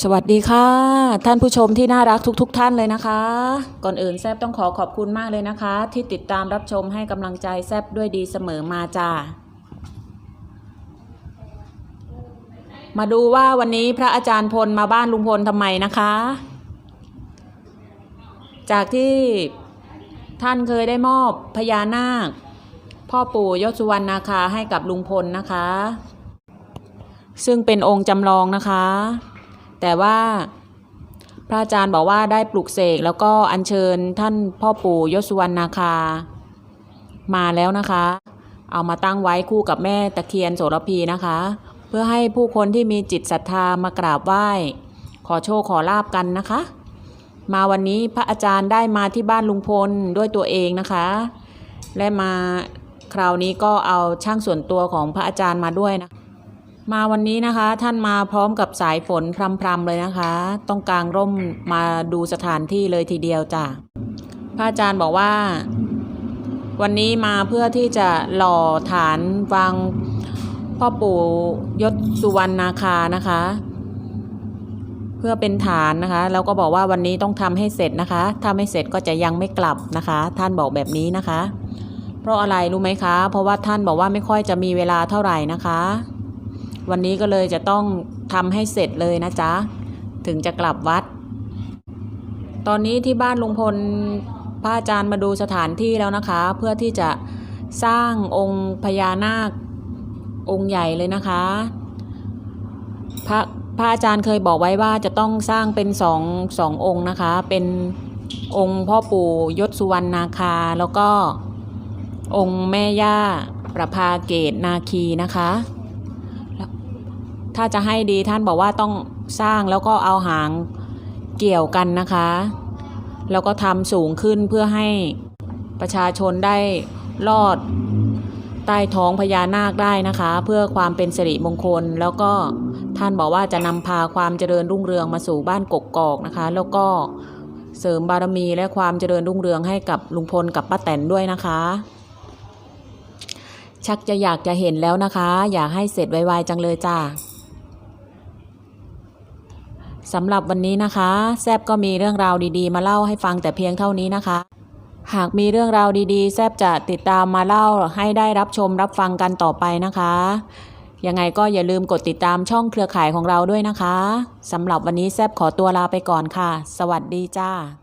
สวัสดีค่ะ ท่านผู้ชมที่น่ารักทุกๆทท่านเลยนะคะ ก่อนอื่นแซบต้องขอขอบคุณมากเลยนะคะ ที่ติดตามรับชมให้กำลังใจแซบด้วยดีเสมอมาจ้ามาดูว่าวันนี้พระอาจารย์พลมาบ้านลุงพลทำไมนะคะ จากที่ท่านเคยได้มอบพญานาค พ่อปู่ยศสุวรรณนาคาให้กับลุงพลนะคะ ซึ่งเป็นองค์จำลองนะคะ แต่ว่าพระอาจารย์บอกว่าได้ปลุกเสกแล้วก็อัญเชิญท่านพ่อปู่ยศวรรณนาคา มาแล้วนะคะ เอามาตั้งไว้คู่กับแม่ตะเคียนโสระพีนะคะ เพื่อให้ผู้คนที่มีจิตศรัทธามากราบไหว้ ขอโชคขอลาบกันนะคะ มาวันนี้พระอาจารย์ได้มาที่บ้านลุงพลด้วยตัวเองนะคะ และมาคราวนี้ก็เอาช่างส่วนตัวของพระอาจารย์มาด้วยนะ มาวันนี้นะคะ ท่านมาพร้อมกับสายฝนพรำๆเลยนะคะ ต้องกางร่มมาดูสถานที่เลยทีเดียวจ้ะพระอาจารย์บอกว่า วันนี้มาเพื่อที่จะหล่อฐานวางพ่อปู่ยศสุวรรณนาคานะคะ เพื่อเป็นฐานนะคะแล้วก็บอกว่าวันนี้ต้องทำให้เสร็จนะคะถ้าไม่เสร็จก็จะยังไม่กลับนะคะ ท่านบอกแบบนี้นะคะ เพราะอะไรรู้ไหมคะ เพราะว่าท่านบอกว่าไม่ค่อยจะมีเวลาเท่าไหร่นะคะ วันนี้ก็เลยจะต้องทำให้เสร็จเลยนะจ๊ะ ถึงจะกลับวัด ตอนนี้ที่บ้านลุงพลพระอาจารย์มาดูสถานที่แล้วนะคะ เพื่อที่จะสร้างองค์พญานาคองค์ใหญ่เลยนะคะพระพระอาจารย์เคยบอกไว้ว่าจะต้องสร้างเป็นสองสององค์นะคะ เป็นองค์พ่อปู่ยศสุวรรณนาคา แล้วก็องค์แม่ย่าประภาเกตนาคีนะคะ ถ้าจะให้ดีท่านบอกว่าต้องสร้างแล้วก็เอาหางเกี่ยวกันนะคะ แล้วก็ทำสูงขึ้นเพื่อให้ประชาชนได้ลอดใต้ท้องพญานาคได้นะคะ เพื่อความเป็นสิริมงคล แล้วก็ท่านบอกว่าจะนำพาความเจริญรุ่งเรืองมาสู่บ้านกกอกนะคะ แล้วก็เสริมบารมีและความเจริญรุ่งเรืองให้กับลุงพลกับป้าแตนด้วยนะคะ ชักจะอยากจะเห็นแล้วนะคะ อยากให้เสร็จไวๆจังเลยจ้า สำหรับวันนี้นะคะ แซบก็มีเรื่องราวดีๆ มาเล่าให้ฟังแต่เพียงเท่านี้นะคะ หากมีเรื่องราวดีๆ แซบจะติดตามมาเล่าให้ได้รับชมรับฟังกันต่อไปนะคะ ยังไงก็อย่าลืมกดติดตามช่องเครือข่ายของเราด้วยนะคะสำหรับวันนี้แซบขอตัวลาไปก่อนค่ะ สวัสดีจ้า